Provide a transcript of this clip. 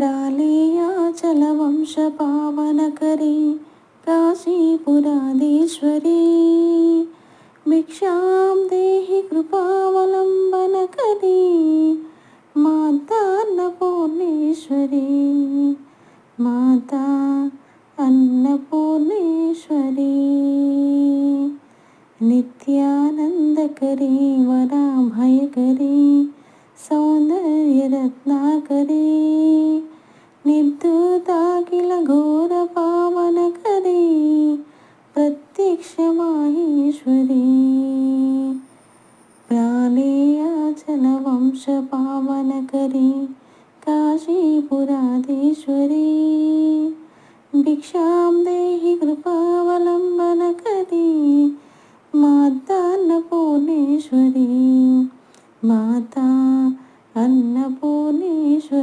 प्रालेयाचलवंशपावनकरी काशीपुराधीश्वरी भिक्षां देहि कृपावलम्बनकरी मातान्नपूर्णेश्वरी माता अन्नपूर्णेश्वरी नित्यानन्दकरी वराभयकरी సౌందర్య రత్నాకరే నిర్దుతాకిల ఘోర పావనకరే ప్రత్యక్ష మాహేశ్వరే ప్రాణేయాచల వంశ పావన పావనకరే కాశీపురాధీశ్వరే భిక్షాం దేహి కృపావలంబన కృపావలంబనకరే మాతాన్న పూర్ణేశ్వరీ మాతా 那玻璃水。